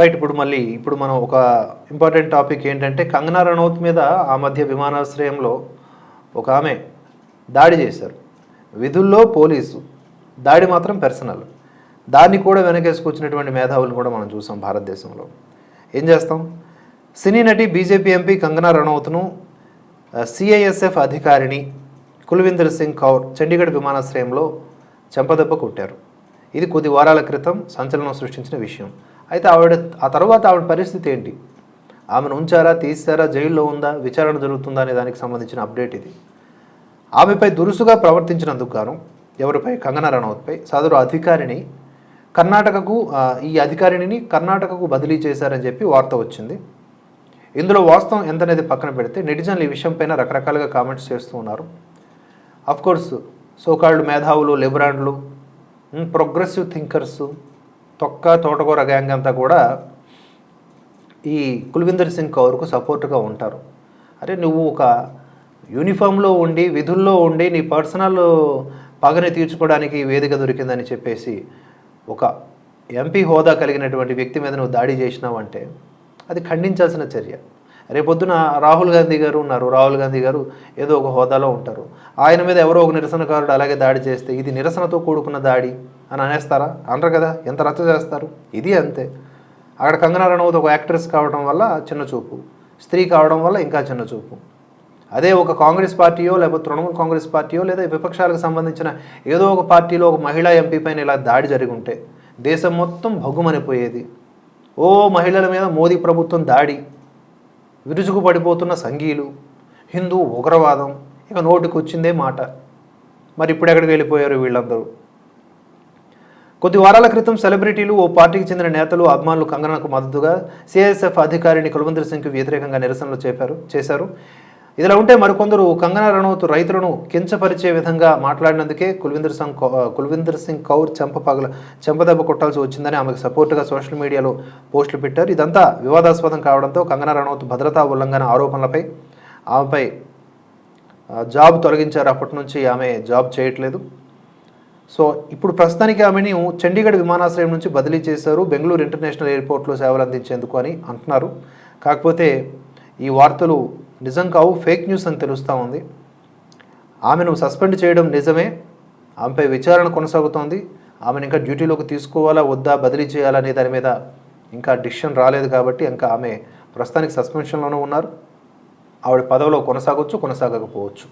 Right ఇప్పుడు మళ్ళీ ఇప్పుడు మనం ఒక ఇంపార్టెంట్ టాపిక్ ఏంటంటే కంగనా రనౌత్ మీద ఆ మధ్య విమానాశ్రయంలో ఒక ఆమె దాడి చేశారు. విధుల్లో పోలీసు దాడి మాత్రం పర్సనల్ దాన్ని కూడా వెనకేసుకొచ్చినటువంటి మేధావులను కూడా మనం చూసాం భారతదేశంలో. ఏం చేస్తాం? సినీ నటి బీజేపీ ఎంపీ కంగనా రనౌత్ను సిఐఎస్ఎఫ్ అధికారిని కుల్వీందర్ సింగ్ కౌర్ చండీగఢ్ విమానాశ్రయంలో చెంపదెబ్బ కొట్టారు. ఇది కొద్ది వారాల క్రితం సంచలనం సృష్టించిన విషయం. అయితే ఆవిడ ఆ తర్వాత ఆవిడ పరిస్థితి ఏంటి? ఆమెను ఉంచారా తీసారా జైల్లో ఉందా విచారణ జరుగుతుందా అనే దానికి సంబంధించిన అప్డేట్ ఇది. ఆమెపై దురుసుగా ప్రవర్తించినందుకు గాను ఎవరిపై కంగనా రనౌత్పై సదరు అధికారిని కర్ణాటకకు ఈ అధికారిని కర్ణాటకకు బదిలీ చేశారని చెప్పి వార్త వచ్చింది. ఇందులో వాస్తవం ఎంతనేది పక్కన పెడితే నెటిజన్లు ఈ విషయంపైన రకరకాలుగా కామెంట్స్ చేస్తూ ఉన్నారు. అఫ్కోర్స్ సోకాళ్ళు మేధావులు లిబరాండ్లు ప్రోగ్రెసివ్ థింకర్స్ తొక్క తోటకూర గ్యాంగ్ అంతా కూడా ఈ కుల్విందర్ సింగ్ కౌర్కు సపోర్ట్గా ఉంటారు. అరే నువ్వు ఒక యూనిఫామ్లో ఉండి విధుల్లో ఉండి నీ పర్సనల్ పగని తీర్చుకోవడానికి వేదిక దొరికిందని చెప్పేసి ఒక ఎంపీ హోదా కలిగినటువంటి వ్యక్తి మీద నువ్వు దాడి చేసినావంటే అది ఖండించాల్సిన చర్య. రేపొద్దున రాహుల్ గాంధీ గారు ఉన్నారు. రాహుల్ గాంధీ గారు ఏదో ఒక హోదాలో ఉంటారు. ఆయన మీద ఎవరో ఒక నిరసనకారుడు అలాగే దాడి చేస్తే ఇది నిరసనతో కూడుకున్న దాడి. అని అనేస్తారా? అనరు కదా ఎంత రచ్చ చేస్తారు? ఇది అంతే. అక్కడ కంగనా రనౌత్ ఒక యాక్ట్రెస్ కావడం వల్ల చిన్న చూపు. స్త్రీ కావడం వల్ల ఇంకా చిన్న చూపు. అదే ఒక కాంగ్రెస్ పార్టీయో లేకపోతే తృణమూల్ కాంగ్రెస్ పార్టీయో లేదా విపక్షాలకు సంబంధించిన ఏదో ఒక పార్టీలో ఒక మహిళా ఎంపీ పైన ఇలా దాడి జరిగి ఉంటే దేశం మొత్తం భగ్గుమనిపోయేది. ఓ మహిళల మీద మోదీ ప్రభుత్వం దాడి. విరుచుకు పడిపోతున్న సంఘీయులు హిందూ ఉగ్రవాదం. ఇక నోటికి వచ్చిందే మాట. మరి ఇప్పుడు ఎక్కడికి వెళ్ళిపోయారు వీళ్ళందరూ? కొద్ది వారాల క్రితం సెలబ్రిటీలు ఓ పార్టీకి చెందిన నేతలు అభిమానులు కంగనాకు మద్దతుగా సిఐఎస్ఎఫ్ అధికారిని కుల్వందర్ సింగ్కి వ్యతిరేకంగా నిరసనలు చేపారు చేశారు. ఇదిలా ఉంటే మరికొందరు కంగనా రనౌత్ రైతులను కించపరిచే విధంగా మాట్లాడినందుకే కుల్విందర్ సింగ్ కుల్విందర్ సింగ్ కౌర్ చెంప పగల చెంపదెబ్బ కొట్టాల్సి వచ్చిందని ఆమెకు సపోర్టుగా సోషల్ మీడియాలో పోస్టులు పెట్టారు. ఇదంతా వివాదాస్పదం కావడంతో కంగనా రనౌత్ భద్రతా ఉల్లంఘన ఆరోపణలపై ఆమెపై జాబ్ తొలగించారు. అప్పటి నుంచి ఆమె జాబ్ చేయట్లేదు. సో ఇప్పుడు ప్రస్తుతానికి ఆమెను చండీగఢ్ విమానాశ్రయం నుంచి బదిలీ చేశారు. బెంగళూరు ఇంటర్నేషనల్ ఎయిర్పోర్ట్లో సేవలు అందించేందుకు అని అంటున్నారు. కాకపోతే ఈ వార్తలు నిజం కావు ఫేక్ న్యూస్ అని తెలుస్తూ ఉంది. ఆమెను సస్పెండ్ చేయడం నిజమే. ఆమెపై విచారణ కొనసాగుతోంది. ఆమెను ఇంకా డ్యూటీలోకి తీసుకోవాలా వద్దా బదిలీ చేయాలా అనే దాని మీద ఇంకా డిసిషన్ రాలేదు కాబట్టి ఇంకా ఆమె ప్రస్తుతానికి సస్పెన్షన్లోనే ఉన్నారు. ఆవిడ పదవిలో కొనసాగొచ్చు కొనసాగకపోవచ్చు.